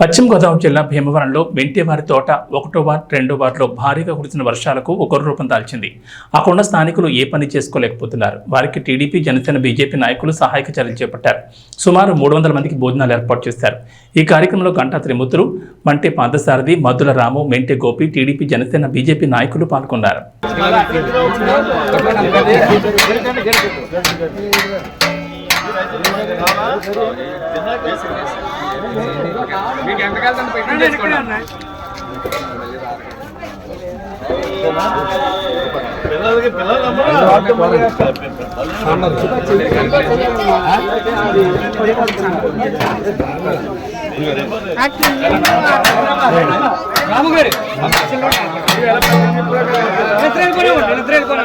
పశ్చిమ గోదావరి జిల్లా భీమవరంలో వెంటివారి తోట ఒకటో వార్డ్ రెండో వార్డులో భారీగా కురిసిన వర్షాలకు ఒకరు రూపం దాల్చింది. అక్కడున్న స్థానికులు ఏ పని చేసుకోలేకపోతున్నారు. వారికి టీడీపీ జనసేన బీజేపీ నాయకులు సహాయక చర్యలు చేపట్టారు. సుమారు మూడు వందల మందికి భోజనాలు ఏర్పాటు చేశారు. ఈ కార్యక్రమంలో గంటా త్రిమూర్తులు మంటే పాంతసారథి మధుల రాము మెంటే గోపి టీడీపీ జనసేన బీజేపీ నాయకులు పాల్గొన్నారు. మీకు ఎంతకాలం పెట్టి చేసుకోండి పిల్లలకి రాము గారు. నిద్ర వెళ్ళిపోయినా నిద్ర వెళ్ళిపోయినా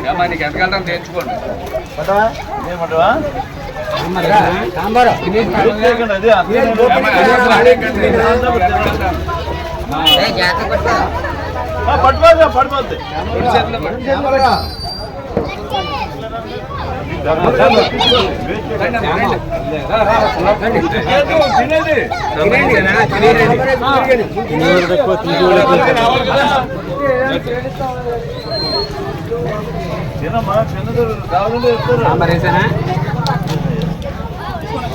చూడు ఎంతకాలం తెచ్చుకోండి ఏమంటావా అది పట్టుకోదు పడిపోద్ది తినమ్మా చిన్నది కావాలంటే చెప్తారు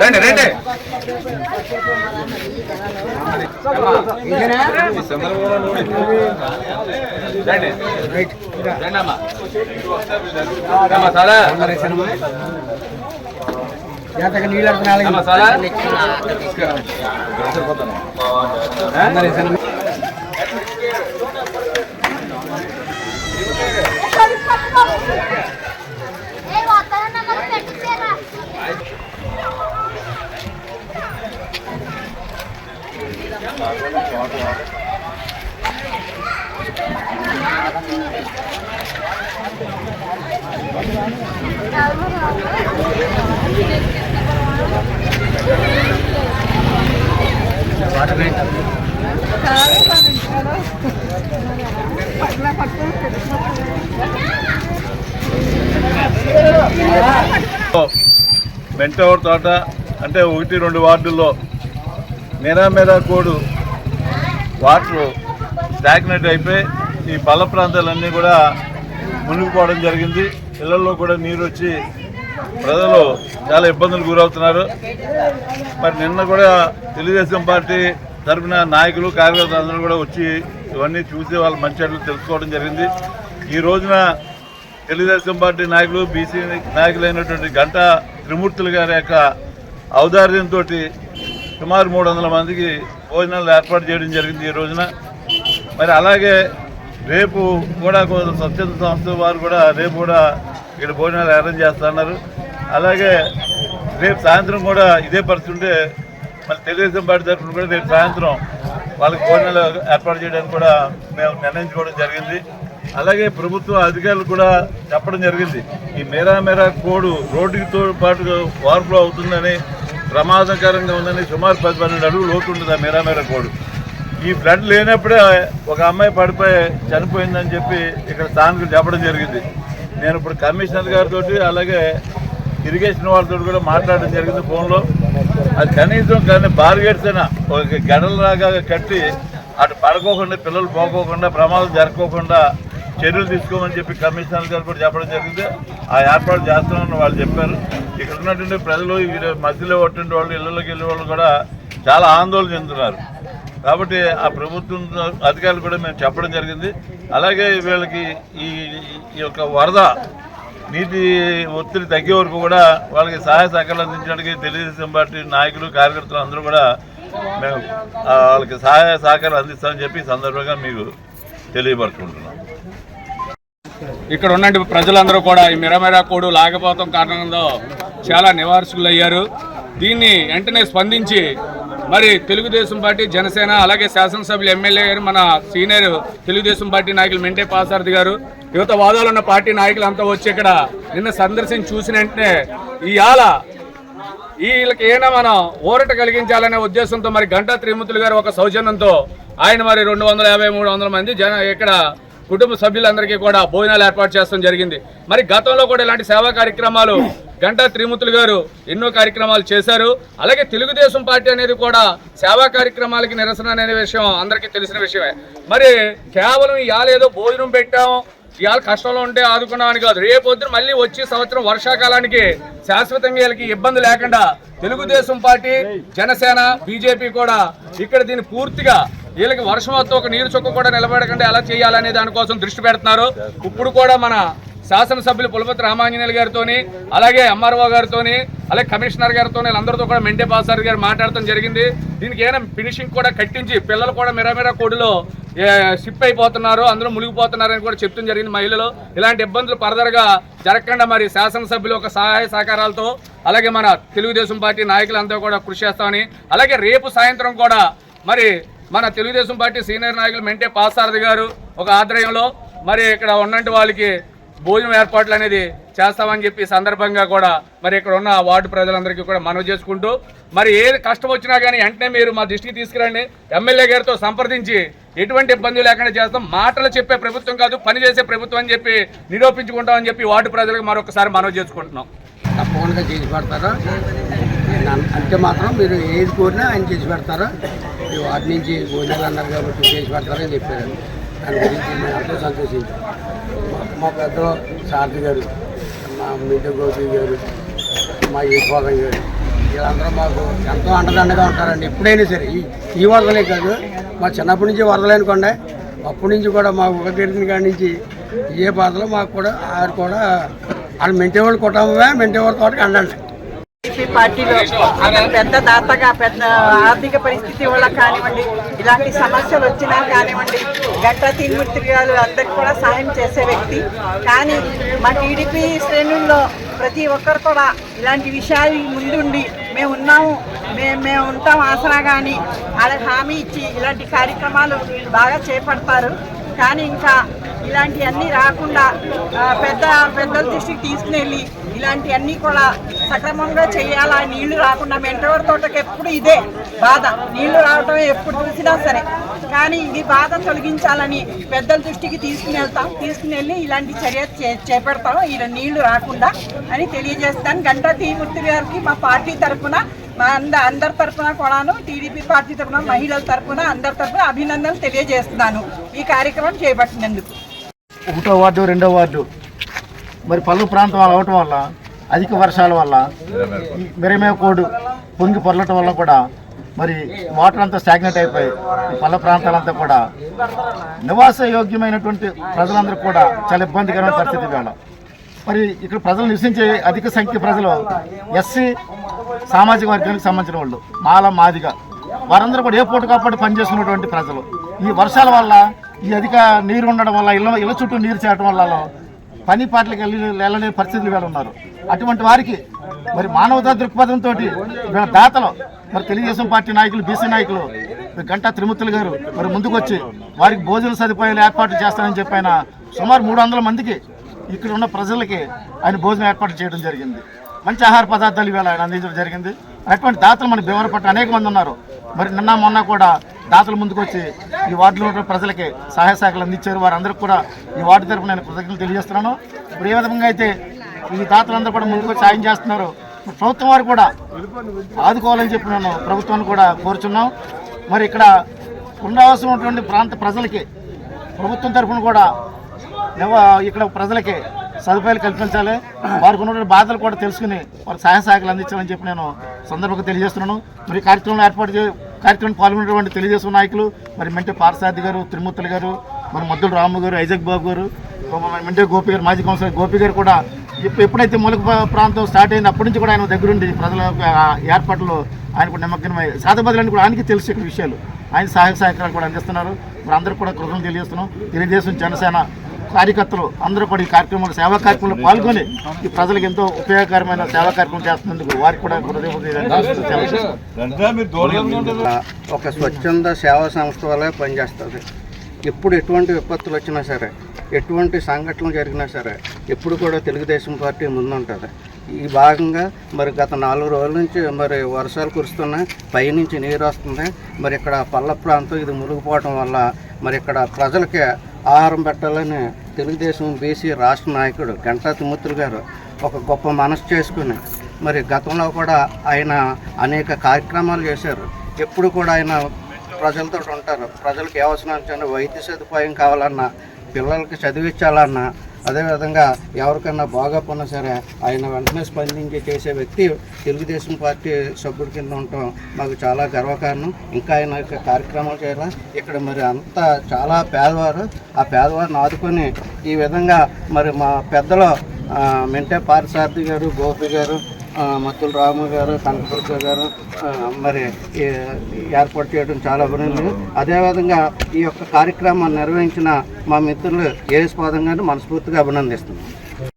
రండి రండి రండి. రండి అమ్మా. అమ్మా, చాలా. అమ్మా, చాలా. ఏ వాతావరణం మరి పెట్టించారా మెంటవర్ తోట అంటే ఒకటి రెండు వార్డుల్లో మేరా మేరా కోడు వాటర్ స్టాగ్నెట్ అయిపోయి ఈ పల్ల ప్రాంతాలన్నీ కూడా మునిగిపోవడం జరిగింది. ఇళ్ళలో కూడా నీరు వచ్చి ప్రజలు చాలా ఇబ్బందులు గురవుతున్నారు. మరి నిన్న కూడా తెలుగుదేశం పార్టీ తరఫున నాయకులు కార్యకర్తలు అందరూ కూడా వచ్చి ఇవన్నీ చూసి వాళ్ళ మంచి తెలుసుకోవడం జరిగింది. ఈ రోజున తెలుగుదేశం పార్టీ నాయకులు బీసీ నాయకులైనటువంటి గంటా త్రిమూర్తులు గారి యొక్క ఔదార్యంతో సుమారు మూడు వందల మందికి భోజనాలు ఏర్పాటు చేయడం జరిగింది ఈ రోజున. మరి అలాగే రేపు కూడా కొంత స్వచ్ఛంద సంస్థ వారు కూడా రేపు కూడా ఇక్కడ భోజనాలు అరేంజ్ చేస్తున్నారు అలాగే రేపు సాయంత్రం కూడా ఇదే పరిస్థితి ఉంటే మళ్ళీ తెలుగుదేశం పార్టీ తరఫున కూడా రేపు సాయంత్రం వాళ్ళకి భోజనాలు ఏర్పాటు చేయడానికి కూడా మేము నిర్ణయించుకోవడం జరిగింది. అలాగే ప్రభుత్వ అధికారులు కూడా చెప్పడం జరిగింది. ఈ మేరా మేరా కోడు రోడ్డుతో పాటు వార్పులో అవుతుందని ప్రమాదకరంగా ఉందని సుమారు పది పన్నెండు అడుగులు లోతు ఉంటుంది ఆ మేరా మేరా కోడు. ఈ ఫ్లడ్ లేనప్పుడే ఒక అమ్మాయి పడిపోయి చనిపోయిందని చెప్పి ఇక్కడ స్థానికులు చెప్పడం జరిగింది. నేను ఇప్పుడు కమిషనర్ గారితో అలాగే ఇరిగేషన్ వాళ్ళతో కూడా మాట్లాడడం జరిగింది ఫోన్లో. అది కనీసం కానీ బార్గేట్స్ అయినా ఒక గడలలాగా కట్టి అటు పడుకోకుండా పిల్లలు పోకోకుండా ప్రమాదం జరగకోకుండా చర్యలు తీసుకోమని చెప్పి కమిషనర్ గారు కూడా చెప్పడం జరిగింది. ఆ ఏర్పాటు చేస్తామని వాళ్ళు చెప్పారు. ఇక్కడ ఉన్నటువంటి ప్రజలు మధ్యలో ఉన్నటువంటి వాళ్ళు ఇళ్ళలోకి వెళ్ళే వాళ్ళు కూడా చాలా ఆందోళన చెందుతున్నారు. కాబట్టి ఆ ప్రభుత్వం అధికారులు కూడా మేము చెప్పడం జరిగింది. అలాగే వీళ్ళకి ఈ ఈ యొక్క వరద నీటి ఒత్తిడి తగ్గే వరకు కూడా వాళ్ళకి సహాయ సహకారాలు అందించడానికి తెలుగుదేశం పార్టీ నాయకులు కార్యకర్తలు అందరూ కూడా మేము వాళ్ళకి సహాయ సహకారాలు అందిస్తామని చెప్పి సందర్భంగా మీకు తెలియపరచుకుంటున్నాం. ఇక్కడ ఉన్న ప్రజలందరూ కూడా ఈ మిరమెరా కోడు లాగపోవడం కారణంలో చాలా నివారసుకులయ్యారు దీన్ని వెంటనే స్పందించి మరి తెలుగుదేశం పార్టీ జనసేన అలాగే శాసనసభ్యులు ఎమ్మెల్యే గారు మన సీనియర్ తెలుగుదేశం పార్టీ నాయకులు మెంటే పాసారథి గారు యువత వాదాలున్న పార్టీ నాయకులు అంతా వచ్చి ఇక్కడ నిన్న సందర్శించి చూసిన వెంటనే ఇవాళ వీళ్ళకి ఏమైనా మనం ఊరట కలిగించాలనే ఉద్దేశంతో మరి గంటా త్రిమూర్తులు గారు ఒక సౌజన్యంతో ఆయన మరి రెండు వందల యాభై మూడు వందల మంది జన ఇక్కడ కుటుంబ సభ్యులందరికీ కూడా భోజనాలు ఏర్పాటు చేస్తాం జరిగింది. మరి గతంలో కూడా ఇలాంటి సేవా కార్యక్రమాలు గంటా త్రిమూర్తులు గారు ఎన్నో కార్యక్రమాలు చేశారు. అలాగే తెలుగుదేశం పార్టీ అనేది కూడా సేవా కార్యక్రమాలకి నిరసన అనే విషయం అందరికీ తెలిసిన విషయమే. మరి కేవలం ఇవాళ ఏదో భోజనం పెట్టాం ఇవాళ కష్టంలో ఉంటే ఆదుకున్నామని కాదు. రేపు పొద్దున మళ్ళీ వచ్చే సంవత్సరం వర్షాకాలానికి శాశ్వతంగా వీళ్ళకి ఇబ్బంది లేకుండా తెలుగుదేశం పార్టీ జనసేన బీజేపీ కూడా ఇక్కడ దీన్ని పూర్తిగా వీళ్ళకి వర్షం వస్తే ఒక నీరు చొక్క కూడా నిలబడకుండా ఎలా చేయాలనే దానికోసం దృష్టి పెడుతున్నారు. ఇప్పుడు కూడా మన శాసనసభ్యులు పులపతి రామాంజనేయులు గారితోని అలాగే ఎంఆర్ఓ గారితోని అలాగే కమిషనర్ గారితో వీళ్ళందరితో కూడా మెంటే సార్ గారు మాట్లాడటం జరిగింది. దీనికి ఏమైనా ఫినిషింగ్ కూడా కట్టించి పిల్లలు కూడా మిరమిర కోడిలో షిప్ అయిపోతున్నారు అందరూ మునిగిపోతున్నారని కూడా చెప్తూ జరిగింది మహిళలు. ఇలాంటి ఇబ్బందులు ఫర్దర్గా జరగకుండా మరి శాసనసభ్యులు ఒక సహాయ సహకారాలతో అలాగే మన తెలుగుదేశం పార్టీ నాయకులంతా కూడా కృషి చేస్తామని అలాగే రేపు సాయంత్రం కూడా మరి మన తెలుగుదేశం పార్టీ సీనియర్ నాయకులు మెంటే పాసారథి గారు ఒక ఆధ్వర్యంలో మరి ఇక్కడ ఉన్నంటి వాళ్ళకి భోజనం ఏర్పాట్లు అనేది చేస్తామని చెప్పి సందర్భంగా కూడా మరి ఇక్కడ ఉన్న వార్డు ప్రజలందరికీ కూడా మనవి చేసుకుంటూ మరి ఏ కష్టం వచ్చినా కానీ వెంటనే మీరు మా దృష్టికి తీసుకురండి. ఎమ్మెల్యే గారితో సంప్రదించి ఎటువంటి ఇబ్బంది లేకుండా చేస్తాం. మాటలు చెప్పే ప్రభుత్వం కాదు పని చేసే ప్రభుత్వం అని చెప్పి నిరూపించుకుంటామని చెప్పి వార్డు ప్రజలకు మరొకసారి మనవి చేసుకుంటున్నాం. తప్పకుండా చేసి అంటే మాత్రం మీరు ఏది కోరినా ఆయన చేసి పెడతారా? వాటి నుంచి భోజనాలు అన్నారు కాబట్టి చేసి పెడతారని చెప్పారు. దాని గురించి మేము ఎంతో సంతోషించాం. మా- మా పెద్దలు సారథి గారు మా మిడ్డ గోపి గారు మా ఈశ్వరం గారు వీళ్ళందరూ మాకు ఎంతో అండదండగా ఉంటారండి. ఎప్పుడైనా సరే ఈ ఈ వరదలే కాదు మా చిన్నప్పటి నుంచి వరదలేనుకోండి అప్పటి నుంచి కూడా మా ఒక తెలిసిన కాడి నుంచి ఏ బాధలో మాకు కూడా ఆడు కూడా వాళ్ళు మెంటేవాళ్ళు కుటుంబమే మెంటేవాళ్ళ తోటకి అండండి టీడీపీ పార్టీలో అతను పెద్ద దాతగా పెద్ద ఆర్థిక పరిస్థితి వల్ల కానివ్వండి ఇలాంటి సమస్యలు వచ్చినా కానివ్వండి గట్ట తిరుమూర్తి గారు అందరికి కూడా సాయం చేసే వ్యక్తి. కానీ మా టీడీపీ శ్రేణుల్లో ప్రతి ఒక్కరు కూడా ఇలాంటి విషయాలు ముందుండి మేము ఉన్నాము మేము మేము ఉంటాం ఆసరా కానీ వాళ్ళకి హామీ ఇచ్చి ఇలాంటి కార్యక్రమాలు బాగా చేపడతారు. కానీ ఇంకా ఇలాంటివన్నీ రాకుండా పెద్ద పెద్దల దృష్టికి తీసుకుని వెళ్ళి ఇలాంటివన్నీ కూడా సక్రమంగా చేయాలా? నీళ్ళు రాకుండా మెంటవర్ తోటకి ఎప్పుడు ఇదే బాధ. నీళ్ళు రావటం ఎప్పుడు చూసినా సరే. కానీ ఇది బాధ తొలగించాలని పెద్దల దృష్టికి తీసుకుని వెళ్తాం. తీసుకుని వెళ్ళి ఇలాంటి చర్య చే- చేపడతాం. ఇలా నీళ్ళు రాకుండా అని తెలియజేస్తాను గంటా తీమూర్తి గారికి మా పార్టీ తరఫున మా అంద అందరి తరఫున కూడాను టీడీపీ పార్టీ తరఫున మహిళల తరఫున అందరి తరఫున అభినందనలు తెలియజేస్తున్నాను ఈ కార్యక్రమం చేపట్టినందుకు. ఒకటో వార్డు రెండో వార్డు. మరి పలు ప్రాంతం అవటం వల్ల అధిక వర్షాల వల్ల ఈ మెరమే కోడు పొంగి పొరలటం వల్ల కూడా మరి వాటర్ అంతా స్టాగ్నెట్ అయిపోయి పల్ల ప్రాంతాలంతా కూడా నివాస యోగ్యమైనటువంటి ప్రజలందరూ కూడా చాలా ఇబ్బందికరమైన పరిస్థితి వేళ. మరి ఇక్కడ ప్రజలు నివసించే అధిక సంఖ్య ప్రజలు ఎస్సీ సామాజిక వర్గానికి సంబంధించిన వాళ్ళు మాల మాదిగ. వారందరూ కూడా ఏ పూట కాపాటు పనిచేస్తున్నటువంటి ప్రజలు. ఈ వర్షాల వల్ల ఈ అధిక నీరు ఉండడం వల్ల ఇళ్ళ ఇళ్ళ చుట్టూ నీరు చేరడం వల్ల పని పాటలకు వెళ్ళి వెళ్ళలేని పరిస్థితులు వీళ్ళు ఉన్నారు. అటువంటి వారికి మరి మానవతా దృక్పథంతో వీళ్ళ దాతలు మరి తెలుగుదేశం పార్టీ నాయకులు బీసీ నాయకులు గంటా త్రిమూర్తులు గారు మరి ముందుకు వచ్చి వారికి భోజన సదుపాయాలు ఏర్పాటు చేస్తానని చెప్పి ఆయన సుమారు మూడు వందల మందికి ఇక్కడ ఉన్న ప్రజలకి ఆయన భోజనం ఏర్పాటు చేయడం జరిగింది. మంచి ఆహార పదార్థాలు ఇవాళ ఆయన అందించడం జరిగింది. అటువంటి దాతలు మన భీమవరపట్ల అనేక మంది ఉన్నారు. మరి నిన్న మొన్న కూడా దాతలు ముందుకు వచ్చి ఈ వార్డులో ఉన్న ప్రజలకి సహాయ శాఖలు అందించారు. వారందరికీ కూడా ఈ వార్డు తరపున నేను కృతజ్ఞతలు తెలియజేస్తున్నాను. ఇప్పుడు ఏ విధంగా అయితే ఈ దాతలందరూ కూడా ముందుకు సాయం చేస్తున్నారు ప్రభుత్వం వారు కూడా ఆదుకోవాలని చెప్పి నేను ప్రభుత్వాన్ని కూడా కోరుచున్నాం. మరి ఇక్కడ ఉండవలసిన ఉన్నటువంటి ప్రాంత ప్రజలకి ప్రభుత్వం తరఫున కూడా ఇక్కడ ప్రజలకి సదుపాయాలు కల్పించాలి. వారికి ఉన్నటువంటి బాధలు కూడా తెలుసుకుని వారికి సహాయ సహాయకులు అందించాలని చెప్పి నేను సందర్భంగా తెలియజేస్తున్నాను. మరి కార్యక్రమం ఏర్పాటు చే కార్యక్రమం పాల్గొన్నటువంటి తెలుగుదేశం నాయకులు మరి మెంటే పారసాది గారు త్రిమూర్తులు గారు మరి మద్దుల రాము గారు ఐజక్ బాబు గారు మెంటే గోపి గారు మాజీ కౌన్సిలర్ గోపి గారు కూడా ఎప్పుడైతే మూలక ప్రాంతం స్టార్ట్ అయింది అప్పటి నుంచి కూడా ఆయన దగ్గరుండి ప్రజల ఏర్పాట్లు ఆయన కూడా నిమగ్నమై సాధబదులని కూడా ఆయనకి తెలుసు ఇక్కడ విషయాలు. ఆయన సహాయ సహకారాలు కూడా అందిస్తున్నారు. మరి అందరూ కూడా కృతజ్ఞతలు తెలియజేస్తున్నాం. తెలుగుదేశం జనసేన కార్యకర్తలు అందరూ కూడా ఈ కార్యక్రమంలో సేవా కార్యక్రమంలో పాల్గొని ఈ ప్రజలకు ఎంతో ఉపయోగకరమైన సేవా కార్యక్రమం చేస్తున్నందుకు వారికి కూడా ఒక స్వచ్ఛంద సేవా సంస్థ వల్లే పనిచేస్తుంది. ఎప్పుడు ఎటువంటి విపత్తులు వచ్చినా సరే ఎటువంటి సంఘటనలు జరిగినా సరే ఎప్పుడు కూడా తెలుగుదేశం పార్టీ ముందుంటుంది. ఈ భాగంగా మరి గత నాలుగు రోజుల నుంచి మరి వర్షాలు కురుస్తున్నాయి పైనుంచి నీరు వస్తుంది. మరి ఇక్కడ పల్ల ప్రాంతం ఇది మునిగిపోవటం వల్ల మరి ఇక్కడ ప్రజలకి ఆహారం పెట్టాలని తెలుగుదేశం బీసీ రాష్ట్ర నాయకుడు గంటా తిమ్మతులు గారు ఒక గొప్ప మనసు చేసుకుని మరి గతంలో కూడా ఆయన అనేక కార్యక్రమాలు చేశారు. ఎప్పుడు కూడా ఆయన ప్రజలతో ఉంటారు. ప్రజలకు ఏ అవసరం వైద్య సదుపాయం కావాలన్నా పిల్లలకి చదివించాలన్నా అదేవిధంగా ఎవరికైనా బాగోపోయినా సరే ఆయన వెంటనే స్పందించి చేసే వ్యక్తి తెలుగుదేశం పార్టీ సభ్యుడి కింద ఉండటం మాకు చాలా గర్వకారణం. ఇంకా ఆయన యొక్క కార్యక్రమాలు చేయాలి? ఇక్కడ మరి అంతా చాలా పేదవారు ఆ పేదవారిని ఆదుకొని ఈ విధంగా మరి మా పెద్దలు మెంటే పారిసారథి గారు గోపి గారు మత్తుల రాము గారు కనకదుర్గ గారు మరి ఈ ఏర్పాటు చేయడం చాలా అభినందనలు అదేవిధంగా ఈ యొక్క కార్యక్రమాన్ని నిర్వహించిన మా మిత్రులు ఏఎస్ పాదం గారిని మనస్ఫూర్తిగా అభినందిస్తున్నాం.